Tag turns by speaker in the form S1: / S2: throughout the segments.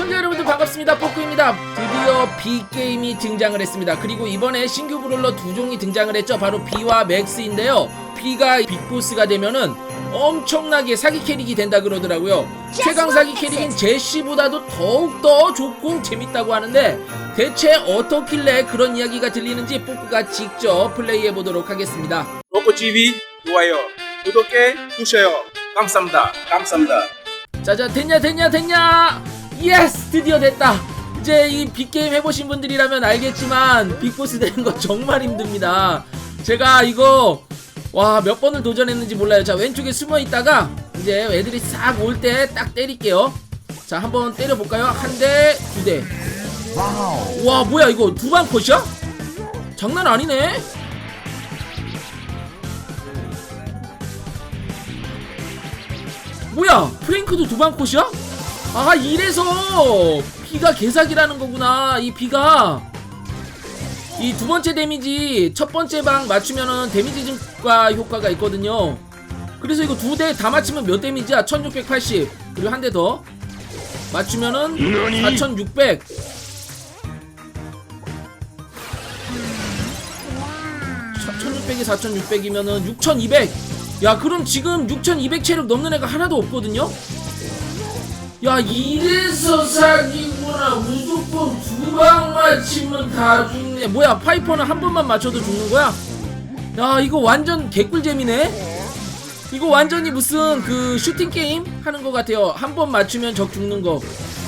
S1: 시청자 여러분들 반갑습니다. 뽀꾸입니다. 드디어 B게임이 등장을 했습니다. 그리고 이번에 신규 브롤러 두 종이 등장을 했죠. 바로 B와 맥스인데요. B가 빅보스가 되면은 엄청나게 사기 캐릭이 된다 그러더라고요. 최강 사기 캐릭인 제시보다도 더욱더 좋고 재밌다고 하는데 대체 어떻길래 그런 이야기가 들리는지 뽀꾸가 직접 플레이해 보도록 하겠습니다.
S2: 로코 TV 좋아요. 구독해 주세요. 감사합니다. 감사합니다.
S1: 자자 됐냐 됐냐 됐냐 예스 드디어 됐다. 이제 이 빅게임 해보신 분들이라면 알겠지만 빅보스 되는 거 정말 힘듭니다. 제가 이거 와 몇 번을 도전했는지 몰라요. 자 왼쪽에 숨어 있다가 이제 애들이 싹 올 때 딱 때릴게요. 자 한번 때려볼까요? 한 대 두 대 와 뭐야 이거 두 방 컷이야? 장난 아니네. 뭐야 프랭크도 두 방 컷이야? 아 이래서 비가 개사기라는 거구나 이 비가. 이 두 번째 데미지 첫 번째 방 맞추면은 데미지 증가 효과가 있거든요. 그래서 이거 두 대 다 맞추면 몇 데미지야? 1680 그리고 한 대 더 맞추면은 4600 1600이 4600이면은 6200 야 그럼 지금 6200 체력 넘는 애가 하나도 없거든요 야 이래서 사기구나. 무조건 두 방 맞히면 다 죽네. 뭐야 파이퍼는 한 번만 맞춰도 죽는 거야? 야 이거 완전 개꿀잼이네? 이거 완전히 무슨 그 슈팅 게임 하는 것 같아요. 한 번 맞추면 적 죽는 거.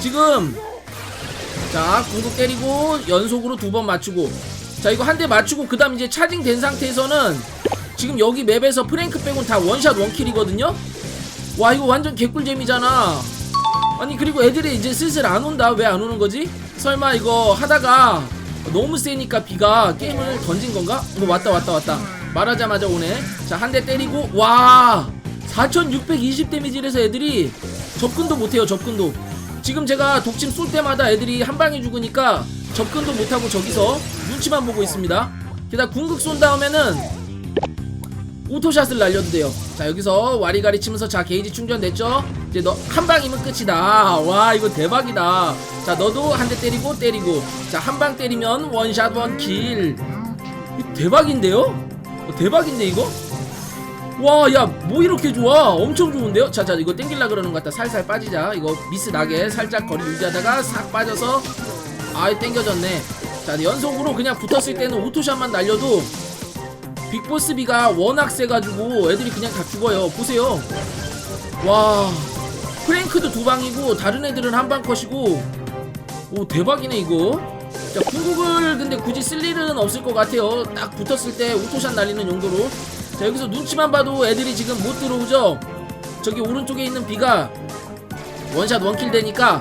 S1: 지금 자 궁극 때리고 연속으로 두 번 맞추고. 자 이거 한 대 맞추고 그 다음 이제 차징 된 상태에서는 지금 여기 맵에서 프랭크 빼곤 다 원샷 원킬이거든요? 와 이거 완전 개꿀잼이잖아 아니 그리고 애들이 이제 슬슬 안 온다. 왜 안 오는 거지? 설마 이거 하다가 너무 세니까 비가 게임을 던진 건가? 뭐 왔다 왔다 왔다. 말하자마자 오네. 자 한 대 때리고 와! 4620 데미지라서 애들이 접근도 못해요 접근도. 지금 제가 독침 쏠 때마다 애들이 한 방에 죽으니까 접근도 못하고 저기서 눈치만 보고 있습니다. 게다가 궁극 쏜 다음에는 오토샷을 돼요. 자 여기서 와리가리 치면서 자 게이지 충전됐죠? 이제 너 한 방이면 끝이다. 와 이거 대박이다. 자 너도 한 대 때리고 때리고 자 한 방 때리면 원샷 원킬. 대박인데요? 어, 대박인데 이거? 와 야 뭐 이렇게 좋아? 엄청 좋은데요? 자자 이거 땡길라 그러는 것 같다. 살살 빠지자. 이거 미스 나게 살짝 거리 유지하다가 싹 빠져서 아이 땡겨졌네. 자 연속으로 그냥 붙었을 때는 오토샷만 날려도 빅보스비가 워낙 세가지고 애들이 그냥 다 죽어요. 보세요. 와, 프랭크도 두 방이고 다른 애들은 한 방 컷이고, 오 대박이네 이거. 자 궁극을 근데 굳이 쓸 일은 없을 것 같아요. 딱 붙었을 때 오토샷 날리는 용도로. 자 여기서 눈치만 봐도 애들이 지금 못 들어오죠. 저기 오른쪽에 있는 비가 원샷 원킬 되니까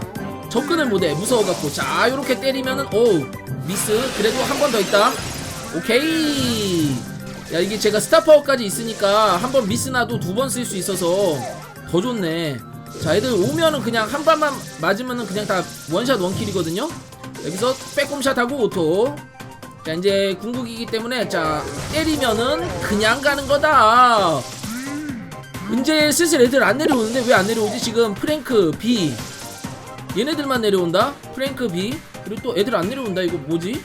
S1: 접근을 못해 무서워갖고 자 요렇게 때리면은 오 미스 그래도 한 번 더 있다 오케이 야 이게 제가 스타파워까지 있으니까 한 번 미스나도 두 번 쓸 수 있어서 더 좋네. 자 애들 오면은 그냥 한 발만 맞으면은 그냥 다 원샷 원킬이거든요? 여기서 빼꼼샷하고 오토. 자 이제 궁극이기 때문에 자 때리면은 그냥 가는 거다. 이제 슬슬 애들 안 내려오는데 왜 안 내려오지? 지금 프랭크 B. 얘네들만 내려온다? 프랭크 B. 그리고 또 애들 안 내려온다? 이거 뭐지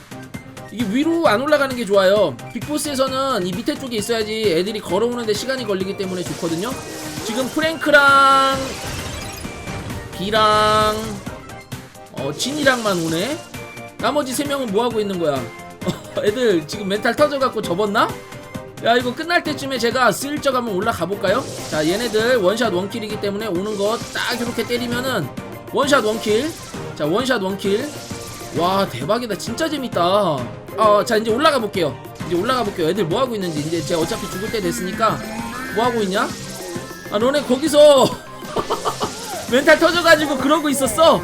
S1: 이게 위로 안 올라가는 게 좋아요. 빅보스에서는 이 밑에 쪽에 있어야지 애들이 걸어오는데 시간이 걸리기 때문에 좋거든요. 지금 프랭크랑 비랑 어 진이랑만 오네. 나머지 세 명은 뭐 하고 있는 거야? 애들 지금 멘탈 터져갖고 접었나? 야 이거 끝날 때쯤에 제가 슬쩍 한번 올라가 볼까요? 자 얘네들 원샷 원킬이기 때문에 오는 거 딱 이렇게 때리면은 원샷 원킬. 자 원샷 원킬. 와 대박이다 진짜 재밌다 어 자 이제 올라가 볼게요. 이제 올라가 볼게요. 애들 뭐 하고 있는지. 이제 제가 어차피 죽을 때 됐으니까 뭐 하고 있냐? 아 너네 거기서 멘탈 터져가지고 그러고 있었어?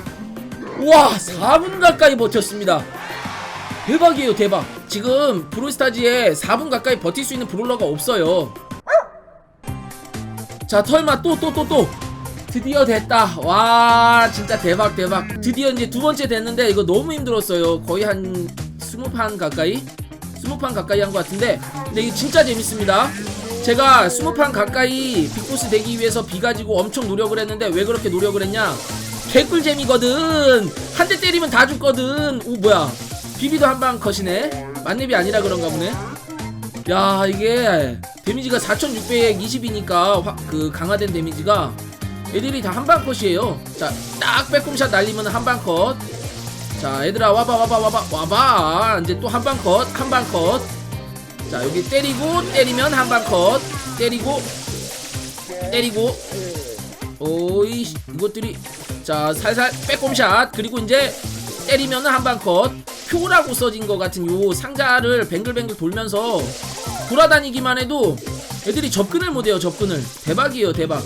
S1: 와 4분 가까이 버텼습니다. 대박이에요 대박. 지금 브롤스타즈에 4분 가까이 버틸 수 있는 브롤러가 없어요. 자 털마 또 또 또 또. 드디어 됐다. 와, 진짜 대박, 대박. 드디어 이제 두 번째 됐는데, 이거 너무 힘들었어요. 거의 한 스무 판 가까이? 스무 판 가까이 한 것 같은데, 근데 이게 진짜 재밌습니다. 제가 스무 판 가까이 빅보스 되기 위해서 비 가지고 엄청 노력을 했는데, 왜 그렇게 노력을 했냐? 개꿀잼이거든 한 대 때리면 다 죽거든 오 뭐야 비비도 한 방 컷이네 만렙이 아니라 그런가 보네 야 이게 데미지가 4620이니까 그 강화된 데미지가 애들이 다 한 방 컷이에요 자딱 빼꼼샷 날리면 한 방 컷 자 얘들아 와봐 와봐 와봐. 와봐. 이제 또 한 방 컷 한 방 컷. 자 여기 때리고 때리면 한 방 컷. 때리고 때리고. 오이 이것들이. 자 살살 빼꼼샷. 그리고 이제 때리면 한 방 컷. 표라고 써진 것 같은 요 상자를 뱅글뱅글 돌면서 돌아다니기만 해도 애들이 접근을 못해요 접근을. 대박이에요 대박.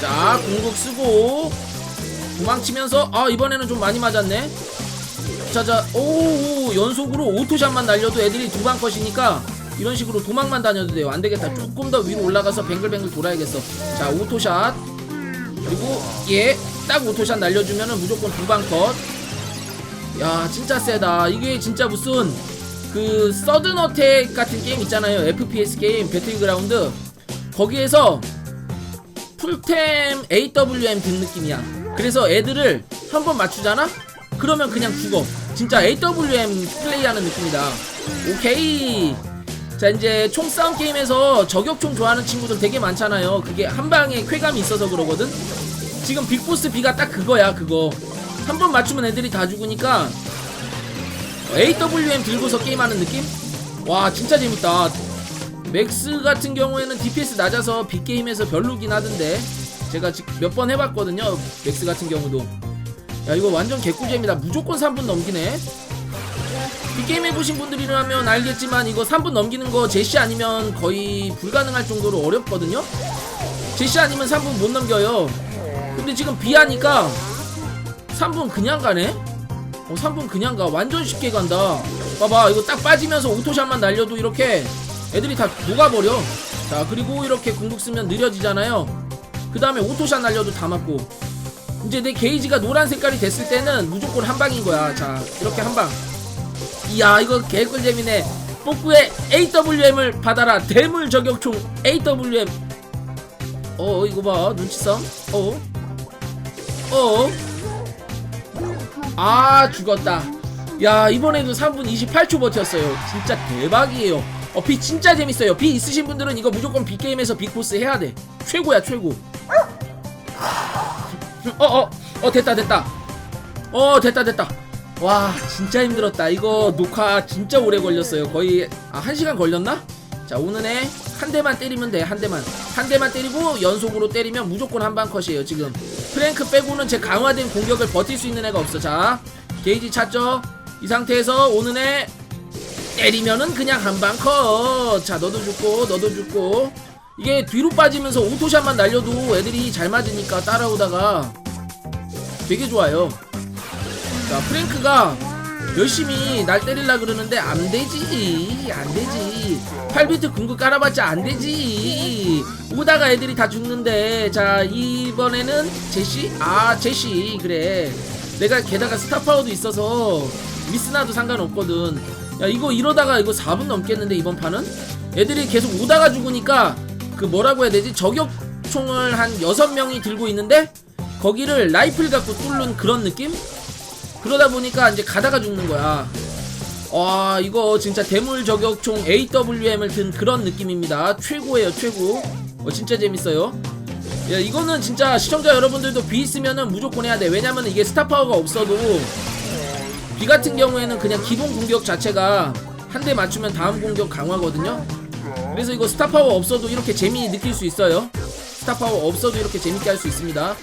S1: 자 궁극 쓰고 도망치면서 아 이번에는 좀 많이 맞았네 자자 오 연속으로 오토샷만 날려도 애들이 두 방 컷이니까 이런 식으로 도망만 다녀도 돼요 안되겠다 조금 더 위로 올라가서 뱅글뱅글 돌아야겠어 자 오토샷 그리고 얘딱 오토샷 날려주면은 무조건 두 방 컷. 야 진짜 세다. 이게 진짜 무슨 그 서든 어택 같은 게임 있잖아요. FPS 게임 배틀그라운드 거기에서 풀템 AWM 든 느낌이야. 그래서 애들을 한 번 맞추잖아? 그러면 그냥 죽어. 진짜 AWM 플레이하는 느낌이다. 오케이. 자 이제 총싸움 게임에서 저격총 좋아하는 친구들 되게 많잖아요. 그게 한 방에 쾌감이 있어서 그러거든. 지금 빅보스 B가 딱 그거야 그거 한 번 맞추면 애들이 다 죽으니까 AWM 들고서 게임하는 느낌? 와 진짜 재밌다 맥스 같은 경우에는 DPS 낮아서 빅게임에서 별로긴 하던데 제가 몇 번 해봤거든요. 맥스 같은 경우도. 야 이거 완전 개꿀잼이다. 무조건 3분 넘기네. 빅게임 해보신 분들이라면 알겠지만 이거 3분 넘기는 거 제시 아니면 거의 불가능할 정도로 어렵거든요. 제시 아니면 3분 못 넘겨요. 근데 지금 비하니까 3분 그냥 가네? 어 3분 그냥 가. 완전 쉽게 간다. 봐봐 이거 딱 빠지면서 오토샷만 날려도 이렇게 애들이 다 녹아버려. 자 그리고 이렇게 궁극 쓰면 느려지잖아요 그 다음에 오토샷 날려도 다 맞고. 이제 내 게이지가 노란 색깔이 됐을 때는 무조건 한 방인 거야. 자 이렇게 한방. 이야 이거 개꿀잼이네. 뽀꾸의 AWM을 받아라. 대물 저격총 AWM 어 이거 봐. 눈치싸움? 어? 어? 아 죽었다. 야 이번에도 3분 28초 버텼어요. 진짜 대박이에요. 어 비 진짜 재밌어요. 비 있으신 분들은 이거 무조건 빅게임에서 빅보스 해야 돼. 최고야 최고 어어 어, 됐다 됐다. 어 됐다 됐다. 와 진짜 힘들었다. 이거 녹화 진짜 오래 걸렸어요. 거의 아 1시간 걸렸나? 자 오는 애 한 대만 때리면 돼한 대만. 한 대만 때리고 연속으로 때리면 무조건 한방 컷이에요 지금. 프랭크 빼고는 제 강화된 공격을 버틸 수 있는 애가 없어. 자 게이지 찾죠? 이 상태에서 오는 애 때리면은 그냥 한방 컷. 자 너도 죽고 너도 죽고 이게 뒤로 빠지면서 오토샷만 날려도 애들이 잘 맞으니까 따라오다가 되게 좋아요. 자 프랭크가 열심히 날 때릴라 그러는데 안 되지 안 되지. 8비트 궁극 깔아봤자 안 되지. 오다가 애들이 다 죽는데 자 이번에는 제시? 아 제시. 그래. 내가 게다가 스타파워도 있어서 미스나도 상관없거든. 야 이거 이러다가 이거 4분 넘겠는데 이번 판은? 애들이 계속 오다가 죽으니까 그 뭐라고 해야 되지 저격총을 한 6명이 들고 있는데 거기를 라이플 갖고 뚫는 그런 느낌? 그러다 보니까 이제 가다가 죽는 거야. 와 이거 진짜 대물 저격총 AWM을 든 그런 느낌입니다. 최고예요 최고. 어 진짜 재밌어요. 야 이거는 진짜 시청자 여러분들도 비 있으면은 무조건 해야 돼. 왜냐면 이게 스타 파워가 없어도 비 같은 경우에는 그냥 기본 공격 자체가 한 대 맞추면 다음 공격 강화거든요. 그래서 이거 스타 파워 없어도 이렇게 재미 느낄 수 있어요. 스타 파워 없어도 이렇게 재밌게 할 수 있습니다.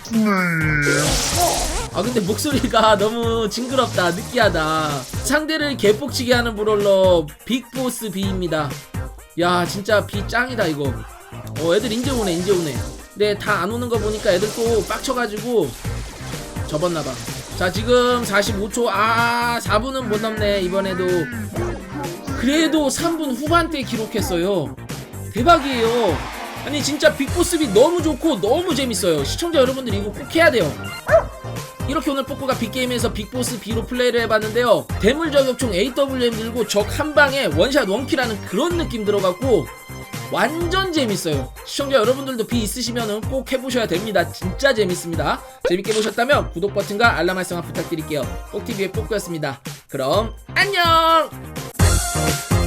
S1: 아 근데 목소리가 너무 징그럽다 느끼하다. 상대를 개뻑치게 하는 브롤러 빅보스 B입니다. 야 진짜 B 짱이다 이거. 어 애들 인제 오네 인제 오네. 근데 다 안 오는 거 보니까 애들 또 빡쳐가지고 접었나봐. 자 지금 45초. 아 4분은 못 넘네 이번에도 그래도 3분 후반대 기록했어요 대박이에요 아니 진짜 빅보스비 너무 좋고 너무 재밌어요 시청자 여러분들 이거 꼭 해야 돼요 이렇게 오늘 뽀꾸가 빅게임에서 빅보스 B로 플레이를 해봤는데요 대물 저격총 AWM 들고 적 한 방에 원샷 원킬하는 그런 느낌 들어갔고 완전 재밌어요. 시청자 여러분들도 비 있으시면 꼭 해보셔야 됩니다. 진짜 재밌습니다. 재밌게 보셨다면 구독 버튼과 알람 설정 부탁드릴게요. 꼭TV의 꼭구였습니다. 그럼 안녕! あ!